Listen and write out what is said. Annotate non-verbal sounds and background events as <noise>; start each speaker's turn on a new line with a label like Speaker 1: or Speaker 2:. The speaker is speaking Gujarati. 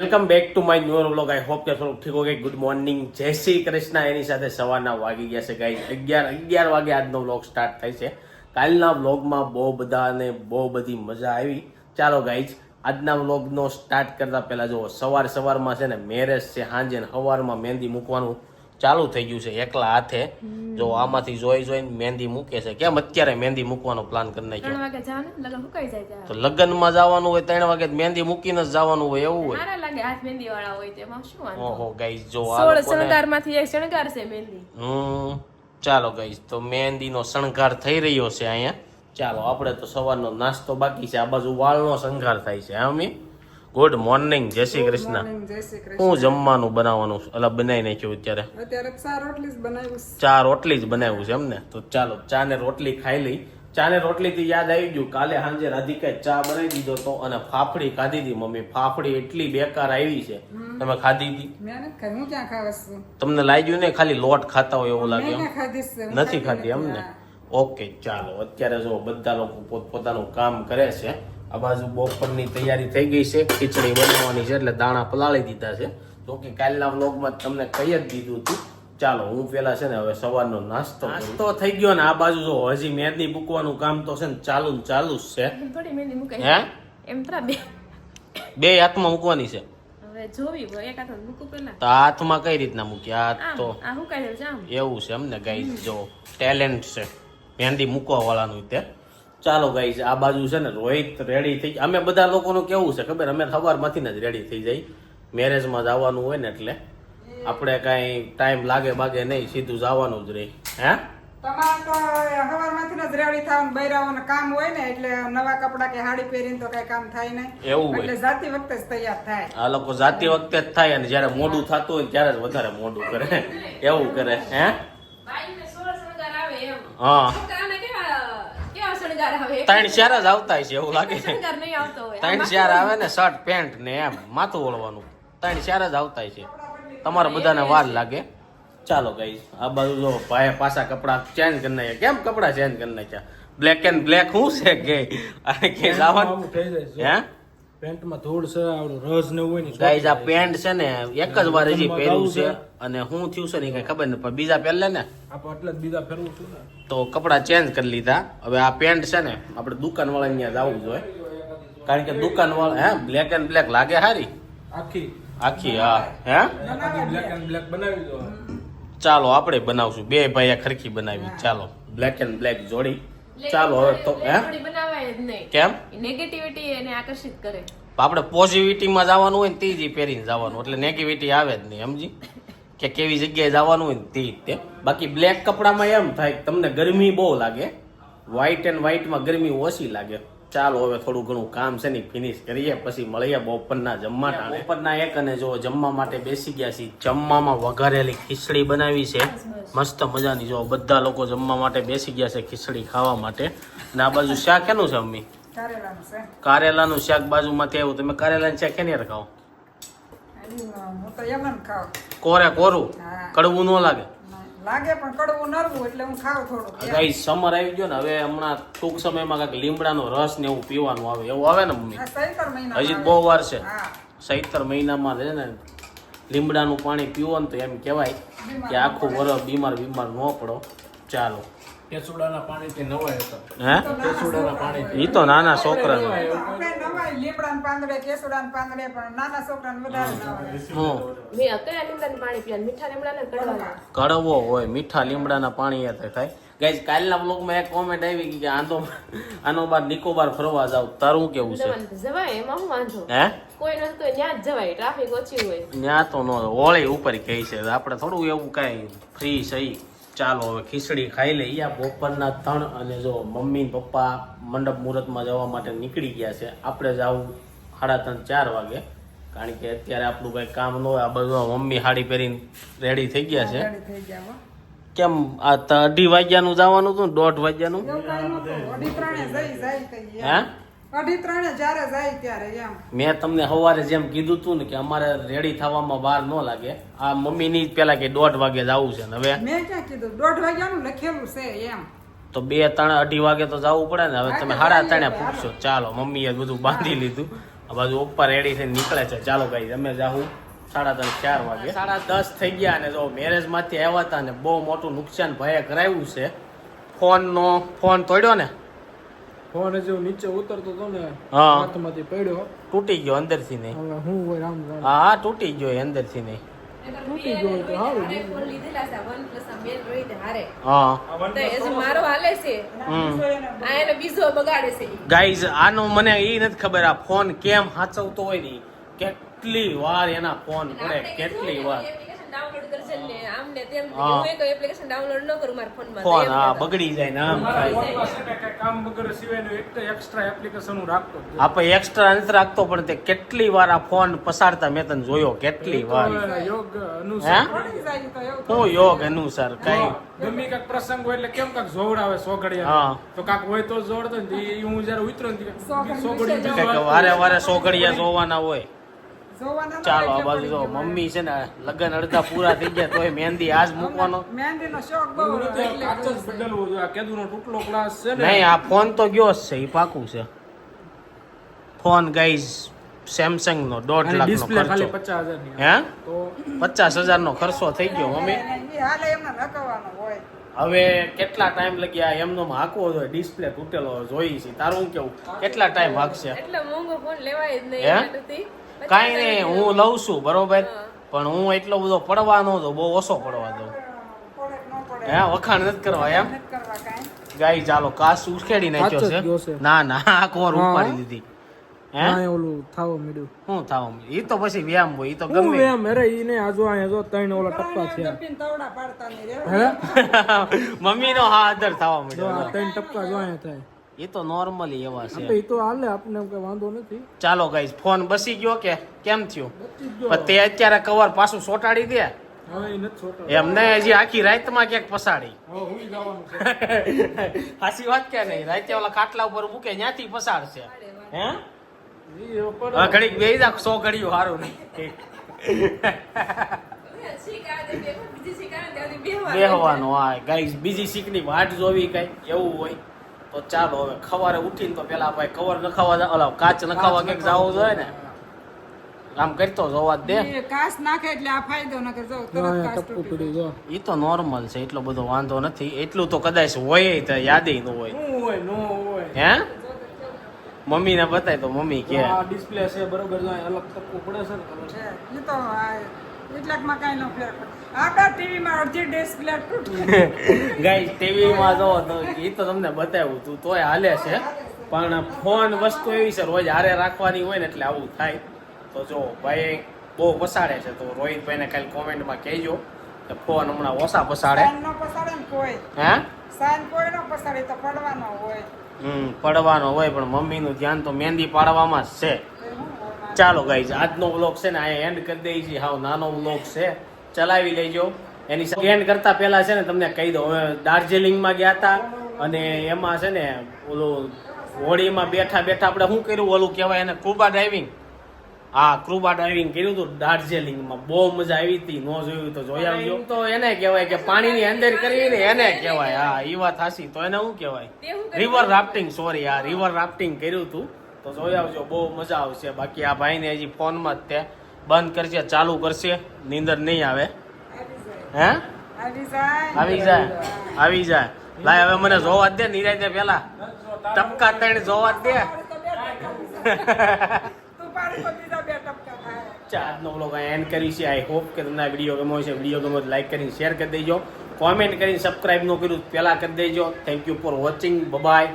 Speaker 1: Welcome back to my new vlog I hope કે થોડુંક ઠીક ઓકે ગુડ મોર્નિંગ જય શ્રી કૃષ્ણ. એની સાથે સવારના વાગી ગયા છે ગાઈ અગિયાર અગિયાર વાગે આજનો વ્લોગ સ્ટાર્ટ થાય છે. કાલના વ્લોગમાં બહુ બધા અને બહુ બધી મજા આવી. ચાલો ગાઈઝ આજના વ્લોગનો સ્ટાર્ટ કરતા પહેલા જુઓ. સવાર સવારમાં છે ને મેરેજ છે સાંજે ને સવારમાં મહેંદી મૂકવાનું. ચાલુ થઈ ગયું છે એકલા હાથે. જો આમાંથી જોઈ જોઈને મહેંદી મૂકે છે. કેમ? અત્યારે મહેંદી મૂકવાનો પ્લાન કરી નાખ્યો.
Speaker 2: ને
Speaker 1: તો
Speaker 2: લગ્ન
Speaker 1: લગ્નમાં જવાનું હોય ત્રણ વાગે મહેંદી મૂકીને જ જવાનું હોય એવું હોય.
Speaker 2: મહેંદી
Speaker 1: ઓહો ગાઈસ જો
Speaker 2: શણગારમાંથી એક શણગાર છે મહેંદી.
Speaker 1: હમ ચાલો ગાઈસ તો મહેંદીનો શણગાર થઈ રહ્યો છે અહીંયા. ચાલો આપણે તો સવારનો નાસ્તો બાકી છે. આ બાજુ વાળનો શણગાર થાય છે હા મી ગુડ મોર્નિંગ જય શ્રી કૃષ્ણ હું જમવાનું બનાવવાનું અલા બનાવી નાખ્યું અત્યારે.
Speaker 3: ચા રોટલી જ બનાવ્યું છે.
Speaker 1: એમને? તો ચાલો ચા ને રોટલી ખાઈ લઈ. ચા ને રોટલી થી યાદ આવી ગયું કાલે સાંજે રાધિકાએ ચા બનાવી દીધો તો અને ફાફડી ખાધી હતી મમ્મી. ફાફડી એટલી બેકાર આવી છે. તમે ખાધી હતી? તમને લાગ્યું ને ખાલી લોટ ખાતા હોય એવું લાગે એમ?
Speaker 3: ક્યાં ખાધી છે? હું
Speaker 1: નથી ખાધી એમને? ઓકે ચાલો. અત્યારે જો બધા લોકો પોતપોતાનું કામ કરે છે આ બાજુ બપોરની તૈયારી થઈ ગઈ છે ખીચડી બનાવવાની છે એટલે દાણા પલાળી દીધા છે. તો કે કાલના વ્લોગમાં તમને કહી જ દીધું હતું. ચાલો હું પેલા છે ને હવે સવારનો નાસ્તો નાસ્તો થઈ ગયો ને આ બાજુ જો હજી મેદની મૂકવાનું કામ તો છે ને ચાલુ ને ચાલુ જ છે. હે
Speaker 2: એમ તરા બે.
Speaker 1: બે હાથમાં મૂકવાની છે.
Speaker 2: હવે જોવી હોય એક હાથ મૂકું પેલા
Speaker 1: તો હાથમાં કઈ રીતના મૂક્યા
Speaker 2: હાથ
Speaker 1: તો એવું છે એમ ને જો ટેલેન્ટ છે. મહેંદી મૂકવા વાળાનું તે. ચાલો ગાઈઝ આ બાજુ છે ને રોહિત રેડી થઈ અમે બધા લોકોનું કેવું છે ખબર? અમે સવારમાંથી જ રેડી થઈ જાય મેરેજમાં જવાનું હોય ને એટલે આપણે કાંઈ ટાઈમ લાગે બાગે નહીં સીધું જવાનું જ રહે. હે?
Speaker 3: તમારે તો સવારમાંથી જ રેડી થવાનું બૈરાઓને કામ હોય ને એટલે નવા કપડાં કે સાડી પહેરીને તો કઈ કામ થાય નહીં.
Speaker 1: એવું
Speaker 3: એટલે જાતી વખતે જ તૈયાર થાય.
Speaker 1: આ લોકો જાતી વખતે જ થાય અને જ્યારે મોડું થતું હોય ત્યારે જ વધારે મોડું કરે. <laughs> એવું કરે હે?
Speaker 2: બાઈને સોળ શણગાર આવે એમ.
Speaker 1: હા.
Speaker 2: શણગાર આવે.
Speaker 1: ત્રણ ચાર જ આવતા છે એવું લાગે છે.
Speaker 2: શણગાર નહીં આવતો હોય.
Speaker 1: ત્રણ ચાર આવે ને શર્ટ પેન્ટ ને એમ માથું ઓળવાનું. ત્રણ ચાર જ આવતા છે. તમારા બધાને વાર લાગે. ચાલો ગઈ આ બાજુ જો ભાઈ પાછા કપડા ચેન્જ કરી નાખ્યા. કેમ કપડા ચેન્જ કરી નાખ્યા? બ્લેક એન્ડ બ્લેક શું છે કે? અને કે જવાનું
Speaker 4: થઈ જાય
Speaker 1: હે?
Speaker 4: પેન્ટમાં ધૂળ છે આવડું રસ ને હોય ને
Speaker 1: ગાઈઝ આ પેન્ટ છે ને એક જ વાર હજી પહેર્યું છે અને હું થયું છે ને કઈ ખબર નહીં પણ બીજા પહેરલે ને.
Speaker 4: આપણે એટલે જ બીજા ફેરવું છું ને.
Speaker 1: તો કપડાં ચેન્જ કરી લીધા. હવે આ પેન્ટ છે ને આપણે દુકાન વાળા ત્યાં જવું જોઈએ કારણ કે દુકાન વાળા હે બ્લેક એન્ડ બ્લેક લાગે હારી?
Speaker 4: આખી.
Speaker 1: આખી હા હે?
Speaker 4: બ્લેક એન્ડ બ્લેક બનાવી દો.
Speaker 1: ચાલો આપણે બનાવશું. બે ભાઈ ખરખી બનાવી. ચાલો બ્લેક એન્ડ બ્લેક જોડી. ચાલો હવે તો હે?
Speaker 2: બનાવાય જ નહીં.
Speaker 1: કેમ?
Speaker 2: નેગેટિવિટી એને આકર્ષિત કરે.
Speaker 1: આપણે પોઝિટિવિટીમાં જવાનું હોય ને તે જ પહેરીને જવાનું એટલે નેગેટિવિટી આવે જ નહીં સમજી? કે કેવી જગ્યાએ જવાનું હોય ને તે તે. બાકી બ્લેક કપડામાં એમ થાય તમને ગરમી બહુ લાગે વ્હાઇટ એન્ડ વ્હાઇટમાં ગરમી ઓછી લાગે. ચાલો હવે થોડું ઘણું કામ છે ને ફિનિશ કરીએ પછી મળીએ બપોરના જમવા ટાણે બપોરના એક અને જો જમવા માટે બેસી ગયા છીએ. જમવામાં વઘારેલી ખીચડી બનાવી છે. મસ્ત મજાની જો બધા લોકો જમવા માટે બેસી ગયા છે ખીચડી ખાવા માટે. અને આ બાજુ શાક એનું છે અમ્મી
Speaker 3: કારેલાનું છે
Speaker 1: કારેલાનું શાક બાજુમાંથી આવ્યું તમે કારેલાનું શાક કેની ખાઓ?
Speaker 3: ખાવ
Speaker 1: કોરે કોરું? કડવું ન લાગે?
Speaker 3: લાગે પણ કડવું નરવું એટલે હું ખાવ થોડું
Speaker 1: ગાઈ સમર આવી ગયો ને હવે હમણાં ટૂંક સમયમાં કાંઈક લીમડાનો રસ ને એવું પીવાનું આવે. એવું આવે ને મમ્મી?
Speaker 3: સૈતર મહિના
Speaker 1: હજી બહુ વાર છે.
Speaker 3: સહિતર
Speaker 1: સૈતર મહિનામાં છે ને લીમડાનું પાણી પીવો ને તો એમ કહેવાય કે આખું વરસ બીમાર બીમાર ન પડો. ચાલો.
Speaker 4: કેસુડાના પાણીથી નવાય હતા.
Speaker 1: હે?
Speaker 4: કેસુડાના પાણીથી
Speaker 1: ઈ તો નાના છોકરાને.
Speaker 3: આપણે નવાય લીમડાના પાંદડે કેસુડાના પાંદડે પણ નાના છોકરાને વધારે નવાય.
Speaker 1: હું
Speaker 2: કયા લીમડાનું પાણી પીવાનું મીઠા લીમડાને કડવાનું
Speaker 1: કડવો? હોય મીઠા લીમડાના પાણી એ થાય. ગાઈઝ કાલના બ્લોગમાં એક કોમેન્ટ આવી ગઈ કે આંધો <laughs> આનો બાર નિકોબાર ફરવા જાવ. તારું કેવું છે?
Speaker 2: જવાય એમાં હું વાંધો?
Speaker 1: હે?
Speaker 2: કોઈ નથી તો ત્યાં જ જવાય ટ્રાફિક ઓછી હોય.
Speaker 1: ત્યાં તો ન હોળી ઉપર કહી છે. આપણે થોડું એવું કાંઈ ફ્રી સહી ચાલો હવે ખીચડી ખાઈ લઈએ. આ બપોરના ત્રણ અને જો મમ્મી પપ્પા મંડપ મુહૂર્તમાં જવા માટે નીકળી ગયા છે. આપણે જવું સાડા ત્રણ ચાર વાગે. કારણ કે અત્યારે આપણું કંઈ કામ ન હોય. આ બધું મમ્મી સાડી પહેરીને રેડી થઈ ગયા છે.
Speaker 3: હો.
Speaker 1: કેમ? આ અઢી વાગ્યાનું જવાનું હતું ને દોઢ વાગ્યાનું?
Speaker 3: નહોતું. અઢી ત્રણે ત્યારે એમ.
Speaker 1: મેં તમને સવારે જેમ કીધું તું ને કે અમારે રેડી થવામાં વાર ન લાગે. આ મમ્મીની જ પેલા કે દોઢ વાગે જવું છે ને હવે?
Speaker 3: મેં ક્યાં કીધું? દોઢ વાગ્યાનું લખેલું છે એમ.
Speaker 1: તો બે ત્રણ અઢી વાગે તો જવું પડે ને? હવે તમે સાડા ત્રણે પૂછશો ચાલો મમ્મીએ બધું બાંધી લીધું. આ બાજુ ઉપર રેડી થઈને નીકળે છે. ચાલો ગાઈ અમે જાહું સાડા ત્રણ ચાર વાગે. સાડા દસ થઈ ગયા અને જો મેરેજમાંથી આવ્યા હતા ને બહુ મોટું નુકસાન ભાઈએ કરાવ્યું છે. ફોન નો ફોન તોડ્યો ને?
Speaker 4: ફોન હજુ નીચે ઉતરતો હતો ને
Speaker 1: હા.
Speaker 4: હાથમાંથી પડ્યો.
Speaker 1: તૂટી ગયો અંદરથી નહીં.
Speaker 4: હવે હું હોય રામ.
Speaker 1: હા હા તૂટી ગયો અંદરથી નહીં.
Speaker 4: તૂટી ગયો તો
Speaker 2: હારું. ફોન લીધેલા છે વન પ્લસ આ બેન રહી હારે.
Speaker 1: હા.
Speaker 2: તો એ મારો હાલે છે
Speaker 1: હમ.
Speaker 2: આ એને બીજો બગાડે છે.
Speaker 1: ગાઈઝ આનો મને એ નથી ખબર આ ફોન કેમ હાચવતો હોય ને કેટલી વાર એના ફોન પડે કેટલી વાર.
Speaker 2: કરશે ને આમ ને તેમ
Speaker 1: હું.
Speaker 2: એક એપ્લિકેશન ડાઉનલોડ ન કરું મારા ફોનમાં
Speaker 1: ફોન હા બગડી જાય ને આમ થાય.
Speaker 4: ફોન પાસે કાંઈ કાંઈ કામ વગર સિવાયનું એક તો એક્સ્ટ્રા એપ્લિકેશન હું રાખતો
Speaker 1: આપણે એક્સ્ટ્રા નથી રાખતો પણ તે કેટલી વાર આ ફોન પસારતા મેં તને જોયો કેટલી વાર.
Speaker 4: યોગ અનુસાર.
Speaker 1: હું? યોગ અનુસાર? કઈ.
Speaker 4: ગમે કાંક પ્રસંગ હોય એટલે કેમ કાંક જોવડાવે સોગડિયા
Speaker 1: હા.
Speaker 4: તો કાંક હોય તો જોડતો ને તો હું જયારે ઉતરો ને તો
Speaker 3: સોગડિયું
Speaker 1: વારે વારે સોગડિયા જોવાના હોય. ચાલો આ બાજુ જો મમ્મી છે ને લગ્ન અડધા પૂરા થઈ ગયા તોય મહેંદી આજ મૂકવાનો.
Speaker 3: મહેંદીનો શોખ બહુ
Speaker 4: બદલવો જો આ કેદુનો તૂટલો ક્લાસ છે ને.
Speaker 1: નહીં આ ફોન તો ગયો જ છે એ પાકું છે. ફોન ગાઈઝ સેમસંગ નો દોઢ લાખ નો
Speaker 4: ડિસ્પ્લે
Speaker 1: ખર્ચો.
Speaker 4: પચાસ હજાર
Speaker 1: હે? પચાસ હજાર નો ખર્ચો થઈ ગયો મમ્મી.
Speaker 3: હાલે એમને નકવવાનો હોય.
Speaker 1: હવે કેટલા ટાઈમ લગ્યા એમનો હાકવો જોઈએ? ડિસ્પ્લે તૂટેલો હોય, જોઈ છે. તારું કેવું? કેટલા ટાઈમ હાકશે?
Speaker 2: એટલે મોંઘો ફોન લેવાય જ નહીં
Speaker 1: કાંઈ નહીં હું લઉં છું બરોબર? પણ હું એટલો બધો પડવાનો તો બહુ ઓછો પડવા દઉં.
Speaker 3: પડે કે ન પડે.
Speaker 1: હે વખાણ નથી કરવા એમ?
Speaker 3: નથી કરવા કાંઈ.
Speaker 1: ગાય ચાલો કાસ ઉખેડી નાખ્યો છે.
Speaker 4: છે.
Speaker 1: ના ના આ કોર
Speaker 4: હા.
Speaker 1: ઉપાડી દીધી હે?
Speaker 4: ઓલું થાવા મળ્યું
Speaker 1: શું થાવ ઈ તો પછી વ્યાયામ હોય એ તો ગમે.
Speaker 4: એમ અરે ઈ ને આજુ જો ત્રણ ઓલા ટપ્પા હે?
Speaker 1: મમ્મી નો હા આદર થવા
Speaker 4: મીડ્યો
Speaker 1: મળ્યો
Speaker 4: ત્રણ ટપ્પા જો થાય.
Speaker 1: એ તો નોર્મલી એવા છે.
Speaker 4: એ તો હાલે આપણે કઈ વાંધો નથી.
Speaker 1: ચાલો ગાઈસ ફોન બસી ગયો કે? કેમ થયું. પણ તે અત્યારે કવર પાછું સોટાડી દે. એમને હજી આખી રાતમાં ક્યાંક પસાડી. <laughs> હાસી વાત કે નહીં? રાતે ઓલા ખાટલા ઉપર મૂકે ત્યાંથી પસાડશે. હે? ઘડીક બે જા સો ઘડીયું સારું નહીં.
Speaker 2: બેહવાનું.
Speaker 1: હા. ગાઈસ બીજી શીખની વાટ જોવી કઈ એવું હોય. તો ચાલો હવે ખવારે ઉઠીને તો પેલા ભાઈ કવર નખાવા જા- ઓલા કાચ નખાવા ક્યાંક જવું જોઈએ ને? આમ કરતો જોવા દે.
Speaker 3: કાચ નાખે એટલે આ ફાયદો નકર જો
Speaker 4: જો
Speaker 3: તરત કાચ
Speaker 4: ટપકું
Speaker 3: તૂટી
Speaker 4: પડ્યું જો
Speaker 1: એ તો નોર્મલ છે એટલો બધો વાંધો નથી. એટલું તો કદાચ હોય તો યાદે ન હોય.
Speaker 4: શું હોય નો હોય.
Speaker 1: હે? મમ્મીને બતાય તો મમ્મી કે.
Speaker 4: આ ડિસ્પ્લે છે બરોબર જો અલગ ટપકું પડે છે ને
Speaker 3: છે એ તો આ એટલાકમાં કાંઈ ન ફેર પડે. ટીવીમાં અડધી ડિસ્પ્લે તૂટી. <laughs>
Speaker 1: ગાઈસ ટીવીમાં જો તો એ તો તમને બતાવ્યું તું તોય હાલે છે. પણ ફોન વસ્તુ એવી છે રોજ હારે રાખવાની હોય ને એટલે આવું થાય. તો જો ભાઈ બહુ પસાડે છે તો રોહિતભાઈને કાલે કોમેન્ટમાં કહેજો કે ફોન હમણાં ઓછા પસાડે. હે?
Speaker 3: સાઈન કોઈ ન પસાડે તો પડવાનો હોય.
Speaker 1: હમ પડવાનો હોય પણ મમ્મીનું ધ્યાન તો મહેંદી પાડવામાં જ છે? ચાલો ગાઈઝ આજનો બ્લોગ છે ને આ એન્ડ કરી દઈએ છીએ. હાવ નાનો બ્લોગ છે. ચલાવી લેજો. એની એન્ડ કરતા પહેલા છે ને તમને કહી દઉં હવે દાર્જિલિંગમાં ગયા હતા અને એમાં છે ને ઓલું હોળીમાં બેઠા બેઠા આપણે શું કર્યું? ઓલું કહેવાય એને ક્રુબા ડ્રાઇવિંગ હા ક્રુબા ડ્રાઇવિંગ કર્યું હતું દાર્જિલિંગમાં. બહુ મજા આવી હતી નો જોયું તો જોઈ આવજો. તો એને કહેવાય કે પાણીની અંદર કરીને એને કહેવાય. હા એ વાત હાસી તો એને શું કહેવાય?
Speaker 2: હું કરી
Speaker 1: રિવર રાફ્ટિંગ સોરી આ રિવર રાફ્ટિંગ કર્યું હતું. તો જોઈ આવજો, બહુ મજા આવશે. બાકી આ ભાઈને હજી ફોનમાં જ તે. બંધ કરશે, ચાલુ કરશે. નીંદર નહીં આવે. હે?
Speaker 3: આવી જાય.
Speaker 1: આવી જાય. લાય, હવે મને જોવા દે નિરાય દે પેલા ટપકા ત્રણ જોવા દે. આજનો વ્લોગ એન્ડ કરી છે. હોપ કે તમને વીડિયો ગમ્યો છે વીડિયો ગમ્યો લાઈક કરીને શેર કરી દેજો. કોમેન્ટ કરીને સબસ્ક્રાઈબ ન કર્યું પહેલા કરી દેજો. Thank you for watching bye